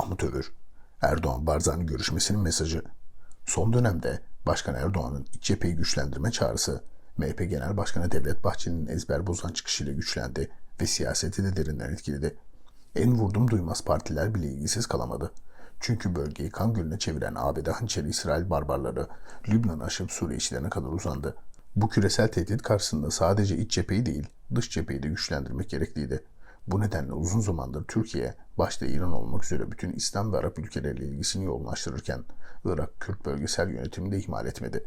Mahmut Övür, Erdoğan-Barzani görüşmesinin mesajı. Son dönemde Başkan Erdoğan'ın iç cepheyi güçlendirme çağrısı, MHP Genel Başkanı Devlet Bahçeli'nin ezber bozan çıkışıyla güçlendi ve siyaseti de derinden etkiledi. En vurdum duymaz partiler bile ilgisiz kalamadı. Çünkü bölgeyi kan gölüne çeviren ABD hançeri İsrail barbarları Lübnan'ı aşıp Suriye içlerine kadar uzandı. Bu küresel tehdit karşısında sadece iç cepheyi değil, dış cepheyi de güçlendirmek gerekliydi. Bu nedenle uzun zamandır Türkiye, başta İran olmak üzere bütün İslam ve Arap ülkeleriyle ilgisini yoğunlaştırırken Irak Kürt bölgesel yönetimini de ihmal etmedi.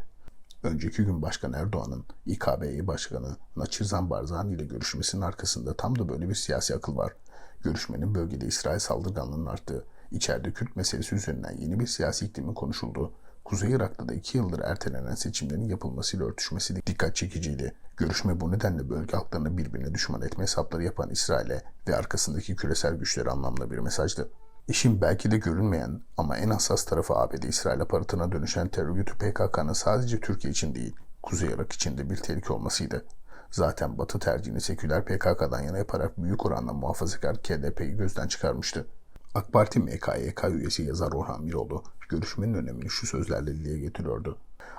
Önceki gün Başkan Erdoğan'ın İKB'yi Başkanı Naçirzan Barzani ile görüşmesinin arkasında tam da böyle bir siyasi akıl var. Görüşmenin bölgede İsrail saldırganlığının arttığı, içeride Kürt meselesi üzerinden yeni bir siyasi iklimin konuşulduğu, Kuzey Irak'ta da iki yıldır ertelenen seçimlerin yapılmasıyla örtüşmesi dikkat çekiciydi. Görüşme bu nedenle bölge halklarını birbirine düşman etme hesapları yapan İsrail'e ve arkasındaki küresel güçlere anlamlı bir mesajdı. İşin belki de görünmeyen ama en hassas tarafı ABD İsrail aparatına dönüşen terör örgütü PKK'nın sadece Türkiye için değil, Kuzey Irak için de bir tehlike olmasıydı. Zaten Batı tercihini seküler PKK'dan yana yaparak büyük oranda muhafazakar KDP'yi gözden çıkarmıştı. AK Parti MKYK üyesi yazar Orhan Miroğlu görüşmenin önemini şu sözlerle dile getiriyordu.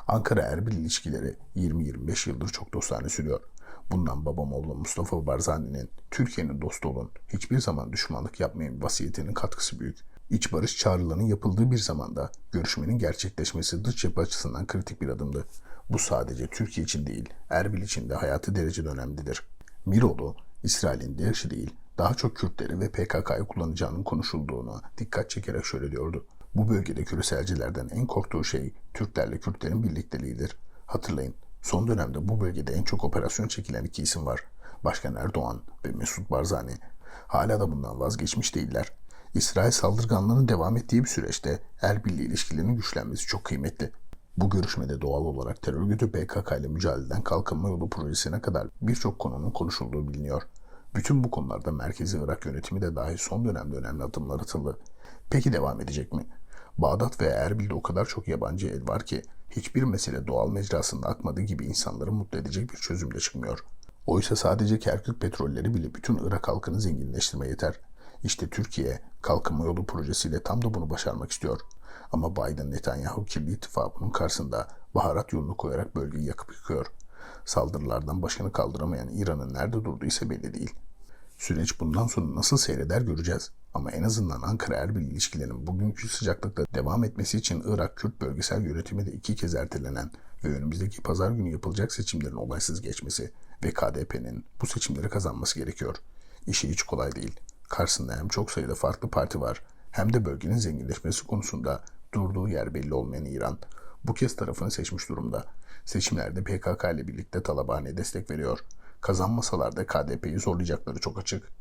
Ankara-Erbil ilişkileri 20-25 yıldır çok dostane sürüyor. Bundan babam oğlu Mustafa Barzani'nin Türkiye'nin dostu olun, hiçbir zaman düşmanlık yapmayın vasiyetinin katkısı büyük. İç barış çağrılarının yapıldığı bir zamanda görüşmenin gerçekleşmesi dış cephe açısından kritik bir adımdı. Bu sadece Türkiye için değil, Erbil için de hayatı derecede önemlidir. Miroğlu, İsrail'in DAEŞ'i değil, daha çok Kürtleri ve PKK'yı kullanacağının konuşulduğunu dikkat çekerek şöyle diyordu. Bu bölgede küreselcilerden en korktuğu şey Türklerle Kürtlerin birlikteliğidir. Hatırlayın, son dönemde bu bölgede en çok operasyon çekilen iki isim var. Başkan Erdoğan ve Mesut Barzani. Hala da bundan vazgeçmiş değiller. İsrail saldırganlığının devam ettiği bir süreçte Erbil ile ilişkilerinin güçlenmesi çok kıymetli. Bu görüşmede doğal olarak terör örgütü PKK ile mücadeleden kalkınma yolu projesine kadar birçok konunun konuşulduğu biliniyor. Bütün bu konularda Merkezi Irak yönetimi de dahil son dönemde önemli adımlar atıldı. Peki devam edecek mi? Bağdat ve Erbil'de o kadar çok yabancı el var ki hiçbir mesele doğal mecrasında akmadığı gibi insanları mutlu edecek bir çözümle çıkmıyor. Oysa sadece Kerkük petrolleri bile bütün Irak halkını zenginleştirme yeter. İşte Türkiye kalkınma yolu projesiyle tam da bunu başarmak istiyor. Ama Biden Netanyahu kirli ittifakının karşısında baharat yolunu koyarak bölgeyi yakıp yıkıyor. Saldırılardan başını kaldıramayan İran'ın nerede durduğu ise belli değil. Süreç bundan sonra nasıl seyreder göreceğiz. Ama en azından Ankara-Erbil ilişkilerinin bugünkü sıcaklıkta devam etmesi için Irak-Kürt bölgesel yönetimi de iki kez ertelenen ve önümüzdeki pazar günü yapılacak seçimlerin olaysız geçmesi ve KDP'nin bu seçimleri kazanması gerekiyor. İşi hiç kolay değil. Karşısında hem çok sayıda farklı parti var hem de bölgenin zenginleşmesi konusunda durduğu yer belli olmayan İran bu kez tarafını seçmiş durumda. Seçimlerde PKK ile birlikte Taliban'a destek veriyor. Kazanmasalar da KDP'yi zorlayacakları çok açık.